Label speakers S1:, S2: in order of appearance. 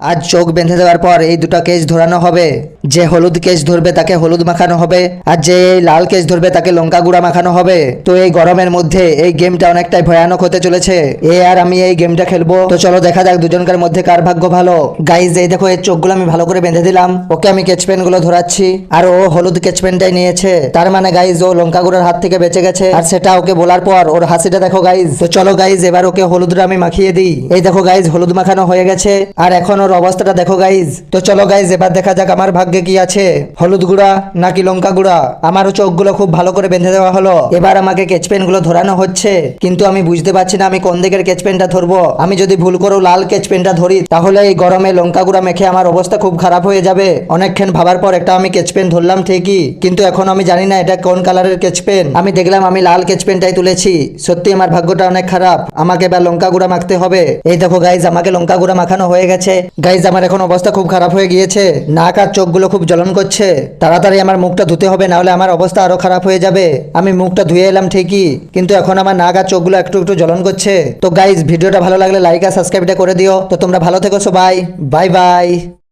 S1: আজ চোখ বেঁধে দেওয়ার পর এই দুটো কেস ধরানো হবে। যে হলুদ কেস ধরবে তাকে হলুদ মাখানো হবে, আর যে লাল কেস ধরবে তাকে লঙ্কা গুঁড়া মাখানো হবে। তো এই গরমের মধ্যে এই গেমটা অনেকটাই ভয়ানক হতে চলেছে। এ আর আমি এই গেমটা খেলব। তো চলো দেখা যাক দুজনকার মধ্যে কার ভাগ্য ভালো। গাইজ এই দেখো এর চোখগুলো আমি ভালো করে বেঁধে দিলাম। ওকে, আমি কেচপেনগুলো ধরাচ্ছি। আর ও হলুদ কেচপেনটাই নিয়েছে। তার মানে গাইজ ও লঙ্কা গুঁড়ার হাত থেকে বেঁচে গেছে। আর সেটা ওকে বলার পর ওর হাসিটা দেখো গাইজ তো চলো গাইজ এবার ওকে হলুদটা আমি মাখিয়ে দিই। এই দেখো গাইজ হলুদ মাখানো হয়ে গেছে। আর এখন ওর অবস্থাটা দেখো গাইজ তো চলো গাইজ এবার দেখা যাক আমার ভাগ্যে কি আছে? হলুদ গুঁড়া নাকি লঙ্কা গুঁড়া? আমারও চোখগুলো খুব ভালো করে বেঁধে দেওয়া হলো। এবার আমাকে কেচপেনগুলো ধরানো হচ্ছে। কিন্তু আমি বুঝতে পারছি না আমি কোন দিকের কেচপেনটা ধরবো। আমি যদি ভুল করেও লাল কেচপেনটা ধরি, তাহলে এই গরমে লঙ্কা গুঁড়া মেখে আমার অবস্থা খুব খারাপ হয়ে যাবে। অনেকক্ষণ ভাবার পর একটা আমি কেচপেন ধরলাম ঠিকই, কিন্তু এখন আমি জানি না এটা কোন কালারের কেচপেন আমি দেখলাম আমি লাল কেচপেনটাই তুলেছি। সত্যি আমার ভাগ্যটা অনেক খারাপ। আমাকে এবার লঙ্কা গুঁড়া মাখতে হবে। এই দেখো গাইজ আমাকে লঙ্কা গুঁড়া মাখানো হয়ে গেছে। গাইজ আমার এখন অবস্থা খুব খারাপ হয়ে গিয়েছে। নাক আর চোখগুলো খুব জ্বলন করছে। তাড়াতাড়ি আমার মুখটা ধুতে হবে, নাহলে আমার অবস্থা আরও খারাপ হয়ে যাবে। আমি মুখটা ধুয়ে এলাম ঠিকই, কিন্তু এখন আমার নাক আর চোখগুলো একটু একটু জ্বলন করছে। তো গাইজ ভিডিওটা ভালো লাগলে লাইক আর সাবস্ক্রাইবটা করে দিও। তো তোমরা ভালো থেকো সবাই। Bye bye